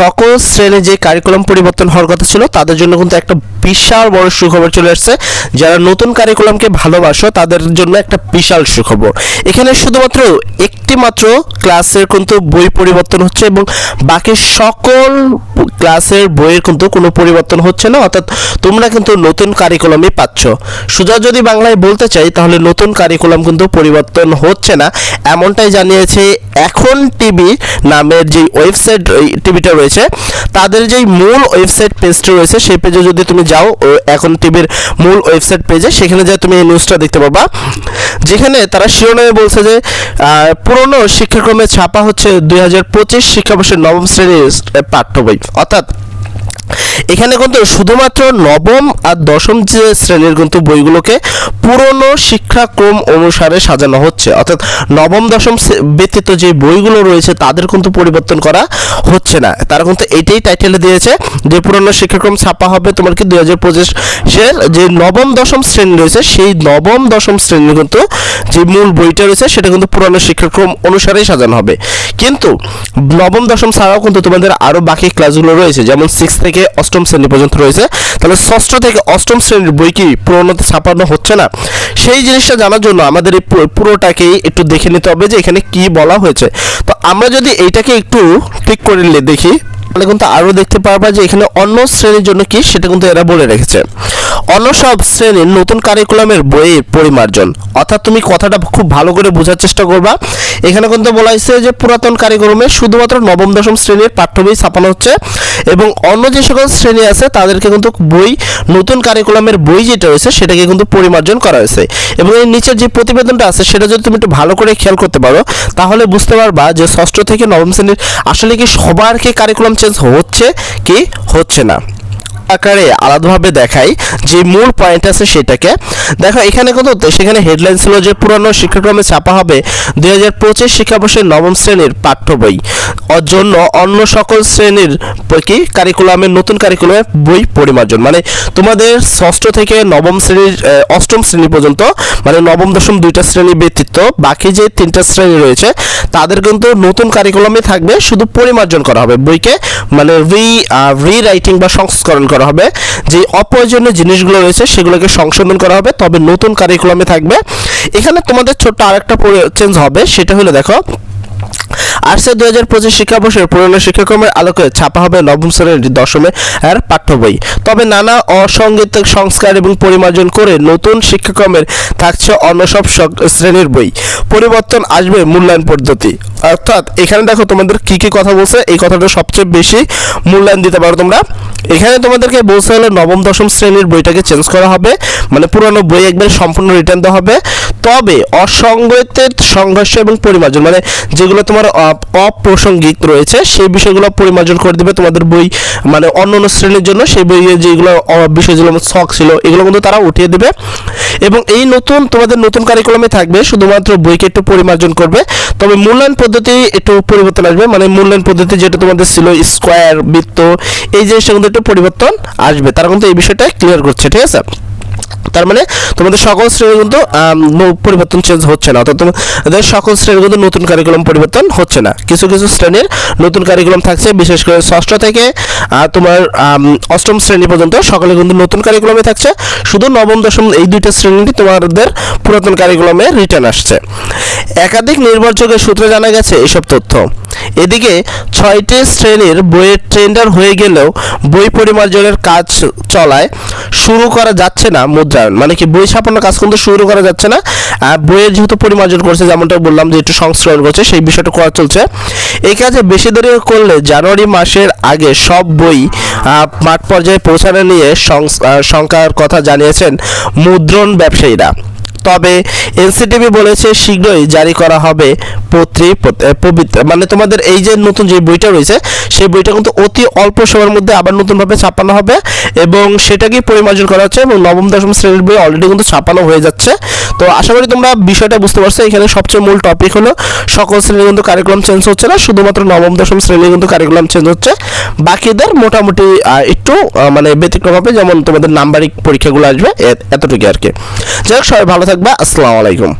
সকল শ্রেণির যে কারিকুলাম পরিবর্তন হওয়ার কথা ছিল, তাদের জন্য কিন্তু একটা বিশাল বড় সুখবর চলে আসছে। যারা নতুন কারিকুলামকে ভালোবাসো, তাদের জন্য একটা বিশাল সুখবর। এখানে শুধুমাত্র একটি মাত্র ক্লাসের কিন্তু বই পরিবর্তন হচ্ছে এবং বাকি সকল ক্লাসের বইয়ের কিন্তু কোনো পরিবর্তন হচ্ছে না অর্থাৎ তোমরা কিন্তু নতুন কারিকুলামই পাচ্ছ। সোজা যদি বাংলায় বলতে চাই তাহলে নতুন কারিকুলাম কিন্তু পরিবর্তন হচ্ছে না। এমনটাই জানিয়েছে এখন টিভি নামের যে ওয়েবসাইট টিভিটা রয়েছে তাদের যেই মূল ওয়েবসাইট পেজটা রয়েছে সেই পেজে যদি তুমি যাও এখন টিভির মূল ওয়েবসাইট পেজে সেখানে যা তুমি এই নিউজটা দেখতে পাবা। যেখানে তারা শিরোনামে বলছে যে আহ, পুরনো শিক্ষাক্রমে ছাপা হচ্ছে দুই হাজার পঁচিশ শিক্ষাবর্ষের নবম শ্রেণির পাঠ্য বই অর্থাৎ এখানে কিন্তু শুধুমাত্র নবম আর দশম যে শ্রেণির কিন্তু বইগুলোকে পুরনো শিক্ষাক্রম অনুসারে সাজানো হচ্ছে। অর্থাৎ নবম, দশম ব্যতীত যে বইগুলো রয়েছে, তাদের কিন্তু পরিবর্তন করা হচ্ছে না। তারা কিন্তু এটাই টাইটেলে দিয়েছে যে, পুরনো শিক্ষাক্রম ছাপা হবে তোমার কি দুই হাজার পঁচিশের যে নবম, দশম শ্রেণি রয়েছে, সেই নবম, দশম শ্রেণির কিন্তু যে মূল বইটা রয়েছে, সেটা কিন্তু পুরনো শিক্ষাক্রম অনুসারেই সাজানো হবে। কিন্তু নবম, দশম ছাড়াও কিন্তু তোমাদের আরও বাকি ক্লাসগুলো রয়েছে, যেমন সিক্স থেকে শ্রেণি পর্যন্ত রয়েছে। তাহলে ষষ্ঠ থেকে অষ্টম শ্রেণির বই কি পুরোনোতে ছাপানো হচ্ছে না? সেই জিনিসটা জানার জন্য আমাদের এই পুরোটাকেই একটু দেখে নিতে হবে যে এখানে কি বলা হয়েছে। তো আমরা যদি এইটাকে একটু ঠিক করে নিলে দেখি, তাহলে কিন্তু আরও দেখতে পারবা যে এখানে অন্য শ্রেণির জন্য কি সেটা কিন্তু এরা বলে রেখেছে। অন্য সব শ্রেণির নতুন কারিকুলামের বইয়ের পরিমার্জন। অর্থাৎ তুমি কথাটা খুব ভালো করে বোঝার চেষ্টা করবা। এখানে কিন্তু বলা হয়েছে যে পুরাতন কারিকুলামে শুধুমাত্র নবম, দশম শ্রেণির পাঠ্য বই ছাপানো হচ্ছে এবং অন্য যে সকল শ্রেণি আছে, তাদেরকে কিন্তু বই, নতুন কারিকুলামের বই যেটা রয়েছে, সেটাকে কিন্তু পরিমার্জন করা হয়েছে। এবং এর নিচের যে প্রতিবেদনটা আছে, সেটা যদি তুমি একটু ভালো করে খেয়াল করতে পারো, তাহলে বুঝতে পারবা যে ষষ্ঠ থেকে নবম শ্রেণির আসলে কি সবার কি কারিকুলাম চেঞ্জ হচ্ছে, কি হচ্ছে না। আকারে আলাদাভাবে দেখাই, যে মূল পয়েন্ট আছে সেটাকে। দেখো, এখানে কিন্তু সেখানে হেডলাইন ছিল যে পুরানো শিক্ষাক্রমে ছাপা হবে দুই হাজার পঁচিশ শিক্ষাবর্ষের নবম শ্রেণির পাঠ্য বই। জন্য অন্য সকল শ্রেণির কি? কারিকুলামের নতুন কারিকুলামের বই পরিমার্জন। মানে তোমাদের ষষ্ঠ থেকে নবম শ্রেণির অষ্টম শ্রেণি পর্যন্ত মানে নবম, দশম দুইটা শ্রেণি ব্যতীত বাকি যে তিনটা শ্রেণি রয়েছে, তাদের কিন্তু নতুন কারিকুলামে থাকবে, শুধু পরিমার্জন করা হবে বইকে। মানে রি রি রাইটিং বা সংস্করণ করা হবে। যে অপ্রয়োজনীয় জিনিসগুলো রয়েছে সেগুলোকে সংশোধন করা হবে, তবে নতুন কারিকুলামে থাকবে। এখানে তোমাদের ছোট্ট আরেকটা চেঞ্জ হবে, সেটা হলো দেখো আর্টসের দুই হাজার পঁচিশ শিক্ষাবর্ষের পুরনো শিক্ষাক্রমের আলোকে ছাপা হবে নবম শ্রেণির দশমে এর পাঠ্য বই। তবে নানা অসঙ্গীত সংস্কার এবং পরিমার্জন করে নতুন শিক্ষাক্রমের থাকছে অন্য সব শ্রেণির বই। পরিবর্তন আসবে মূল্যায়ন পদ্ধতি। অর্থাৎ এখানে দেখো তোমাদের কি কি কথা বলছে, এই কথাটা সবচেয়ে বেশি মূল্যায়ন দিতে পারো তোমরা। এখানে তোমাদেরকে বলছে হলো নবম, দশম শ্রেণির বইটাকে চেঞ্জ করা হবে মানে পুরনো বই একবার সম্পূর্ণ রিটার্ন দেওয়া হবে। তবে অসংগতের সংঘর্ষ এবং পরিমার্জন মানে যেগুলো তোমার অপ্রাসঙ্গিক রয়েছে, সেই বিষয়গুলো পরিমার্জন করে দেবে তোমাদের বই মানে অন্য অন্য শ্রেণির জন্য সেই বইয়ে যেগুলো, অ- বিষয় যেগুলো শখ ছিল, এগুলো কিন্তু তারা উঠিয়ে দেবে। এবং এই নতুন, তোমাদের নতুন কারিকুলামে থাকবে, শুধুমাত্র বইকে একটু পরিমার্জন করবে। তবে মূল্যায়ন পদ্ধতি একটু পরিবর্তন আসবে মানে মূল্যায়ন পদ্ধতি যেটা তোমাদের ছিল স্কোয়ার বৃত্ত, এই জিনিসটা কিন্তু একটু পরিবর্তন আসবে। তারা কিন্তু এই বিষয়টা ক্লিয়ার করছে, ঠিক আছে? তার মানে তোমাদের সকল শ্রেণি কিন্তু পরিবর্তন চেঞ্জ হচ্ছে না। অর্থাৎ তোমাদের সকল শ্রেণির কিন্তু নতুন কারিকুলাম পরিবর্তন হচ্ছে না। কিছু কিছু শ্রেণির নতুন কারিকুলাম থাকছে, বিশেষ করে ষষ্ঠ থেকে তোমার অষ্টম শ্রেণি পর্যন্ত সকলে কিন্তু নতুন কারিকুলামে থাকছে। শুধু নবম, দশম এই দুইটা শ্রেণি তোমাদের পুরাতন কারিকুলামে রিটার্ন আসছে। একাধিক নির্ভরযোগ্য সূত্রে জানা গেছে এসব তথ্য। এদিকে ছয়টি শ্রেণির বইয়ের টেন্ডার হয়ে গেলেও বই পরিমার্জনের কাজ চলায় শুরু করা যাচ্ছে না মুদ্রায়ন। মানে কি বই ছাপানোর কাজ কিন্তু শুরু করা যাচ্ছে না। বইয়ের যেহেতু পরিমার্জন করছে, যেমনটা বললাম যে একটু সংস্করণ করছে, সেই বিষয়টা করা চলছে। এই কাজে বেশি দেরি করলে জানুয়ারি মাসের আগে সব বই মাঠ পর্যায়ে পৌঁছানো নিয়ে শঙ্কার কথা জানিয়েছেন মুদ্রণ ব্যবসায়ীরা। তবে এনসিটিভি বলেছে শীঘ্রই জারি করা হবে পত্রী মানে তোমাদের এই যে নতুন যে বইটা রয়েছে, সেই বইটা কিন্তু অতি অল্প সময়ের মধ্যে আবার নতুনভাবে ছাপানো হবে এবং সেটাকেই পরিমার্জন করা হচ্ছে এবং নবম, দশম শ্রেণির বই অলরেডি কিন্তু ছাপানো হয়ে যাচ্ছে। তো আশা করি তোমরা বিষয়টা বুঝতে পারছ। এখানে সবচেয়ে মূল টপিক হলো সকল শ্রেণি কিন্তু কারিকুলাম চেঞ্জ হচ্ছে না, শুধুমাত্র নবম, দশম শ্রেণি কিন্তু কারিকুলাম চেঞ্জ হচ্ছে। বাকিদের মোটামুটি একটু মানে ব্যতিক্রম হবে, যেমন তোমাদের নাম্বারিক পরীক্ষাগুলো আসবে এতটুকু আর কি। যাই হোক, সবাই ভালো থাকবা আসসালামু আলাইকুম।